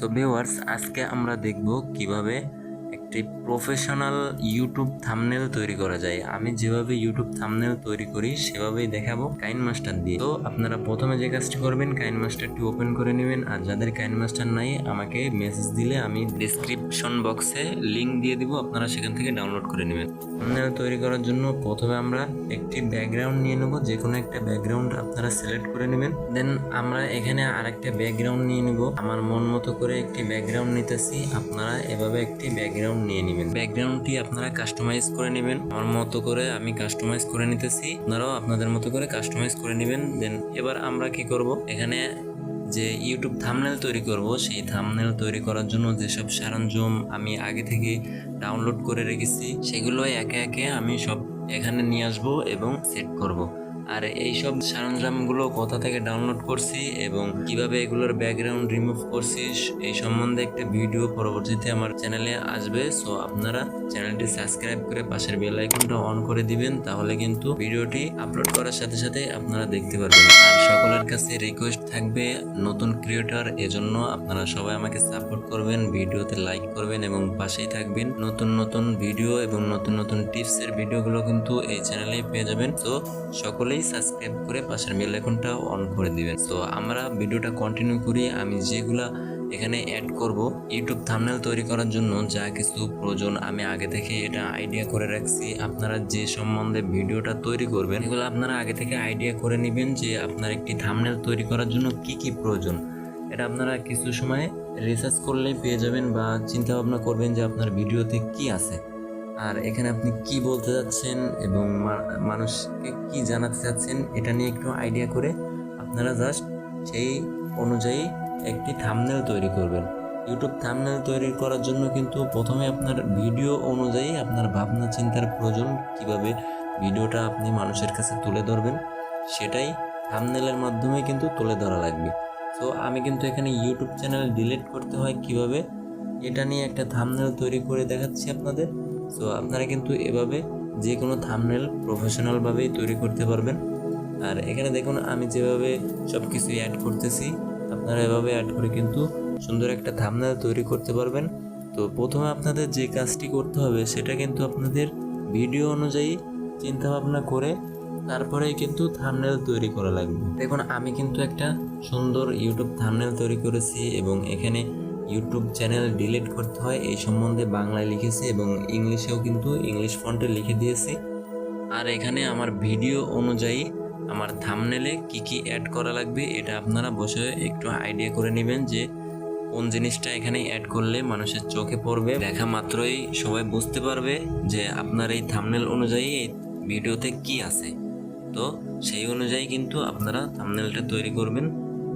So viewers আজকে আমরা দেখব কীভাবে একটি প্রফেশনাল ইউটিউব থামনেল তৈরি করা যায়। আমি যেভাবে ইউটিউব থামনেল তৈরি করি, সেভাবেই দেখাবো কাইন মাস্টার দিয়ে। তো আপনারা প্রথমে যে কাজটি করবেন কাইন মাস্টারটি ওপেন করে নেবেন। আর যাদের কাইন মাস্টার নাই, আমাকে মেসেজ দিলে আমি ডিসক্রিপশন বক্সে লিঙ্ক দিয়ে দিব। আপনারা সেখান থেকে ডাউনলোড করে নেবেন। থাম্বনেল তৈরি করার জন্য প্রথমে আমরা একটি ব্যাকগ্রাউন্ড নিয়ে নেব। যে কোনো একটা ব্যাকগ্রাউন্ড আপনারা সিলেক্ট করে নেবেন। দেন আমরা এখানে আরেকটা ব্যাকগ্রাউন্ড নিয়ে নেব। আমার মন মতো করে একটি ব্যাকগ্রাউন্ড নিতেছি। আপনারা এভাবে একটি ব্যাকগ্রাউন্ড নিয়ে নেবেন। ব্যাকগ্রাউন্ডটি আপনারা কাস্টমাইজ করে নেবেন। আমার মতো করে আমি কাস্টমাইজ করে নিতেছি। আপনারাও আপনাদের মতো করে কাস্টমাইজ করে নেবেন। দেন এবার আমরা কি করব? এখানে যে ইউটিউব থামনেল তৈরি করব, সেই থামনেল তৈরি করার জন্য যেসব সরঞ্জাম আমি আগে থেকে ডাউনলোড করে রেখেছি সেগুলো একে একে আমি সব এখানে নিয়ে আসব এবং সেট করব। আর এই সব সরঞ্জামগুলো কোথা থেকে ডাউনলোড করছি এবং কীভাবে এগুলোর ব্যাকগ্রাউন্ড রিমুভ করছি এই সম্বন্ধে একটা ভিডিও পরবর্তীতে আমার চ্যানেলে আসবে। সো আপনারা চ্যানেলটি সাবস্ক্রাইব করে পাশের বেল আইকনটা অন করে দিবেন, তাহলে কিন্তু ভিডিওটি আপলোড করার সাথে সাথে আপনারা দেখতে পারবেন। আর সকলের কাছে রিকোয়েস্ট থাকবে, নতুন ক্রিয়েটর এজন্য আপনারা সবাই আমাকে সাপোর্ট করবেন ভিডিওতে লাইক করবেন এবং পাশেই থাকবেন। নতুন নতুন ভিডিও এবং নতুন নতুন টিপসের ভিডিওগুলো কিন্তু এই চ্যানেলেই পেয়ে যাবেন। তো সকলেই সাবস্ক্রাইব করে পাশের বেল আইকনটা অন করে দিবেন। তো আমরা ভিডিওটা কন্টিনিউ করি, আমি যেগুলা এখানে অ্যাড করব ইউটিউব থাম্বনেল তৈরি করার জন্য যা কিছু প্রয়োজন, আমি আগে থেকে এটা আইডিয়া করে রাখছি। আপনারা যে সম্বন্ধে ভিডিওটা তৈরি করবেন, এগুলো আপনারা আগে থেকে আইডিয়া করে নেবেন যে আপনার একটি থাম্বনেল তৈরি করার জন্য কি কি প্রয়োজন। এটা আপনারা কিছু সময় রিসার্চ করলেই পেয়ে যাবেন বা চিন্তা ভাবনা করবেন যে আপনার ভিডিওতে কি আছে। আর এখানে আপনি কি বলতে যাচ্ছেন এবং মানুষকে কি জানাতে চাচ্ছেন, এটা নিয়ে একটু আইডিয়া করে আপনারা জাস্ট সেই অনুযায়ী একটি থামনেল তৈরি করবেন। ইউটিউব থামনেল তৈরি করার জন্য কিন্তু প্রথমে আপনার ভিডিও অনুযায়ী আপনার ভাবনা চিন্তার প্রয়োজন, কীভাবে ভিডিওটা আপনি মানুষের কাছে তুলে ধরবেন, সেটাই থামনেলের মাধ্যমে কিন্তু তুলে ধরা লাগবে। তো আমি কিন্তু এখানে ইউটিউব চ্যানেল ডিলিট করতে হয় কীভাবে, এটা নিয়ে একটা থামনেল তৈরি করে দেখাচ্ছি আপনাদের। সো আপনারা কিন্তু এভাবে যে কোনো থামনেল প্রফেশনালভাবেই তৈরি করতে পারবেন। আর এখানে দেখুন, আমি যেভাবে সব কিছু অ্যাড করতেছি, আপনারা এভাবে অ্যাড করে কিন্তু সুন্দর একটা থামনেল তৈরি করতে পারবেন। তো, প্রথমে আপনাদের যে কাজটি করতে হবে, সেটা কিন্তু আপনাদের ভিডিও অনুযায়ী চিন্তা ভাবনা করে তারপরেই কিন্তু থামনেল তৈরি করা লাগবে। দেখুন, আমি কিন্তু একটা সুন্দর ইউটিউব থামনেল তৈরি করেছি এবং এখানে ইউটিউব চ্যানেল ডিলিট করতে হয়। এই সম্বন্ধে বাংলায় লিখেছি এবং ইংলিশেও কিন্তু ইংলিশ ফন্টে লিখে দিয়েছি। আর এখানে আমার ভিডিও অনুযায়ী আমার থামনেলে কি কি অ্যাড করা লাগবে এটা আপনারা বসে একটু আইডিয়া করে নেবেন যে কোন জিনিসটা এখানে অ্যাড করলে মানুষের চোখে পড়বে। দেখা মাত্রই সবাই বুঝতে পারবে যে আপনার এই থামনেল অনুযায়ী এই ভিডিওতে কি আছে। তো সেই অনুযায়ী কিন্তু আপনারা থামনেলটা তৈরি করবেন।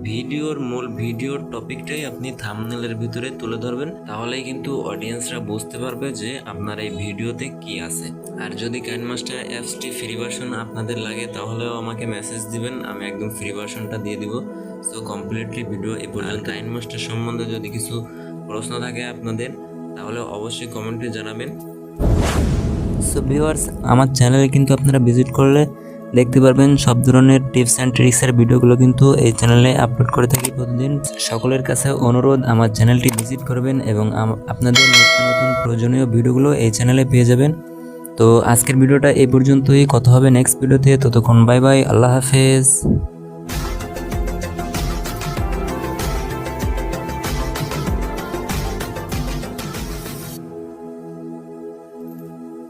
ভিডিওর মূল ভিডিওর টপিকটাই আপনি থামনেলের ভিতরে তুলে ধরবেন, তাহলেই কিন্তু অডিয়েন্সরা বুঝতে পারবে যে আপনার এই ভিডিওতে কি আছে। আর যদি কাইনমাস্টার অ্যাপসটি ফ্রি ভার্সন আপনাদের লাগে, তাহলেও আমাকে মেসেজ দিবেন, আমি একদম ফ্রি ভার্সনটা দিয়ে দিব। সো কমপ্লিটলি ভিডিও এ পর্যন্ত কাইনমাস্টার সম্বন্ধে যদি কিছু প্রশ্ন থাকে আপনাদের, তাহলে অবশ্যই কমেন্টে জানাবেন। সো ভিউয়ার্স আমার চ্যানেলে কিন্তু আপনারা ভিজিট করলে দেখতে পারবেন সব ধরনের টিপস অ্যান্ড ট্রিক্সের ভিডিওগুলো কিন্তু এই চ্যানেলে আপলোড করে থাকি প্রতিদিন। সকলের কাছে অনুরোধ, আমার চ্যানেলটি ভিজিট করবেন এবং আপনাদের নিত্য নতুন প্রয়োজনীয় ভিডিওগুলো এই চ্যানেলে পেয়ে যাবেন। তো আজকের ভিডিওটা এই পর্যন্তই। কথা হবে নেক্সট ভিডিওতে ততক্ষণ বাই বাই আল্লাহ হাফেজ।